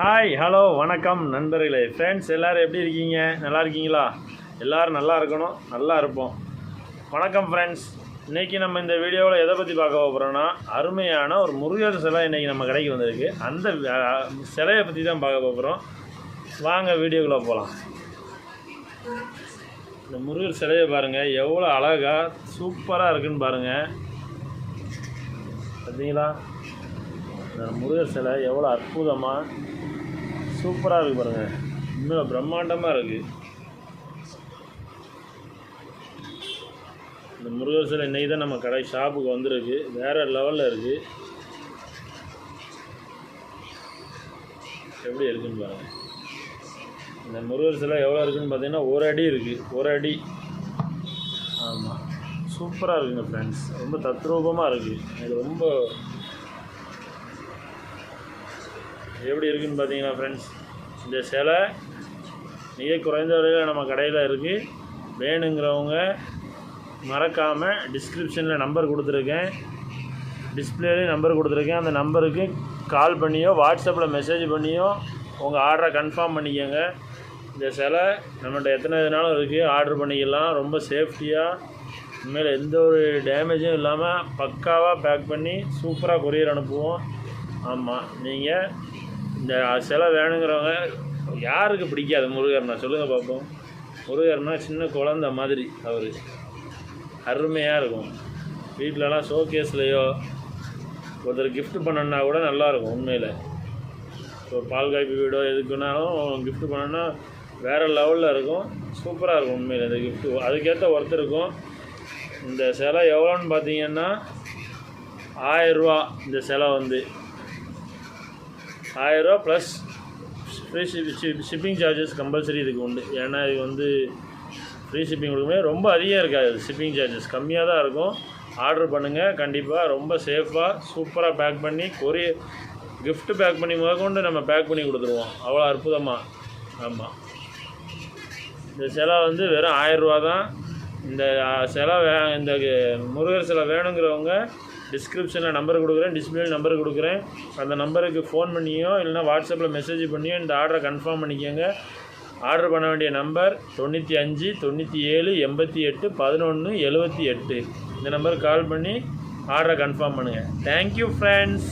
Hi hello வணக்கம் நண்பர்களே. Friends எல்லோரும் எப்படி இருக்கீங்க? நல்லா இருக்கீங்களா? எல்லோரும் நல்லா இருக்கணும். நல்லா இருப்போம். வணக்கம் ஃப்ரெண்ட்ஸ் இன்றைக்கி நம்ம இந்த வீடியோவில் எதை பற்றி பார்க்க போகிறோன்னா அருமையான ஒரு முருகர் சிலை இன்றைக்கி நம்ம கடைக்கு வந்திருக்கு. அந்த சிலையை பற்றி தான் பார்க்க போகிறோம் வாங்க வீடியோக்குள்ளே போகலாம் இந்த முருகர் சிலையை பாருங்கள் எவ்வளோ அழகாக சூப்பராக இருக்குன்னு பாருங்கள் பார்த்தீங்களா? இந்த முருகர் சிலை எவ்வளோ அற்புதமாக சூப்பராக இருக்குது பாருங்கள் இன்னும் பிரம்மாண்டமாக இருக்குது இந்த முருகர் சிலை இன்னைக்கு தான் நம்ம கடை ஷாப்புக்கு வந்திருக்கு. வேறு லெவலில் இருக்குது எப்படி இருக்குன்னு பாருங்கள் இந்த முருகர் சிலை எவ்வளோ இருக்குன்னு பார்த்தீங்கன்னா ஒரு அடி இருக்குது ஒரு அடி. ஆமாம் சூப்பராக இருக்குங்க ஃப்ரெண்ட்ஸ் ரொம்ப தத்ரூபமாக இருக்குது இது ரொம்ப எப்படி இருக்குன்னு பார்த்தீங்கன்னா ஃப்ரெண்ட்ஸ் இந்த சிலை மிக குறைந்த விலையில் நம்ம கடையில் இருக்குது வேணுங்கிறவங்க மறக்காமல் டிஸ்கிரிப்ஷனில் நம்பர் கொடுத்துருக்கேன். டிஸ்பிளேலேயும் நம்பர் கொடுத்துருக்கேன். அந்த நம்பருக்கு கால் பண்ணியோ வாட்ஸ்அப்பில் மெசேஜ் பண்ணியோ உங்கள் ஆர்டரை கன்ஃபார்ம் பண்ணிக்கோங்க. இந்த சிலை நம்மகிட்ட எத்தனை இதனாலும் இருக்குது ஆர்டர் பண்ணிக்கலாம். ரொம்ப சேஃப்டியாக இனிமேல் எந்த ஒரு டேமேஜும் இல்லாமல் பக்காவாக பேக் பண்ணி சூப்பராக கொரியர் அனுப்புவோம். ஆமாம் நீங்கள் இந்த சிலை வேணுங்கிறவங்க யாருக்கு பிடிக்காது? முருகர்னா சொல்லுங்கள் பார்ப்போம் முருகர்னா சின்ன குழந்த மாதிரி அவர். அருமையாக இருக்கும். வீட்டிலலாம் ஷோகேஸ்லேயோ ஒருத்தர் கிஃப்ட் பண்ணணுன்னா கூட நல்லாயிருக்கும் உண்மையில். ஒரு பால் காய்ப்பு வீடோ எதுக்குனாலும் கிஃப்ட் பண்ணணுன்னா வேறு லெவலில் இருக்கும். சூப்பராக இருக்கும் உண்மையில் இந்த கிஃப்ட்டு அதுக்கேற்ற ஒர்த்து இருக்கும் இந்த சிலை எவ்வளோன்னு பார்த்தீங்கன்னா ஆயரூவா இந்த சிலை வந்து. ஆயரூவா plus free ship shipping charges compulsory இதுக்கு உண்டு. ஏன்னா இது வந்து ஃப்ரீ ஷிப்பிங் கொடுக்குமே ரொம்ப அதிகம் இருக்காது ஷிப்பிங் சார்ஜஸ் கம்மியாக தான் இருக்கும். ஆர்டர் பண்ணுங்கள் கண்டிப்பாக ரொம்ப சேஃபாக சூப்பராக பேக் பண்ணி கொரிய கிஃப்ட்டு பேக் பண்ணி முதற்கொண்டு நம்ம பேக் பண்ணி கொடுத்துருவோம். அவ்வளோ அற்புதமாக ஆமாம் இந்த சிலை வந்து வெறும் ஆயிரரூவா தான். இந்த சிலை வே இந்த முருகர் சிலை வேணுங்கிறவங்க டிஸ்கிரிப்ஷனில் நம்பர் கொடுக்குறேன் டிஸ்பிளே நம்பர் கொடுக்குறேன். அந்த நம்பருக்கு ஃபோன் பண்ணியோ இல்லைனா வாட்ஸ்அப்பில் மெசேஜ் பண்ணியோ இந்த ஆர்டரை கன்ஃபார்ம் பண்ணிக்கோங்க. ஆர்டர் பண்ண வேண்டிய நம்பர் தொண்ணூற்றி அஞ்சு தொண்ணூற்றி ஏழு எண்பத்தி எட்டு பதினொன்று எழுபத்தி எட்டு. இந்த நம்பருக்கு கால் பண்ணி ஆர்டரை கன்ஃபார்ம் பண்ணுங்கள் தேங்க்யூ ஃப்ரெண்ட்ஸ்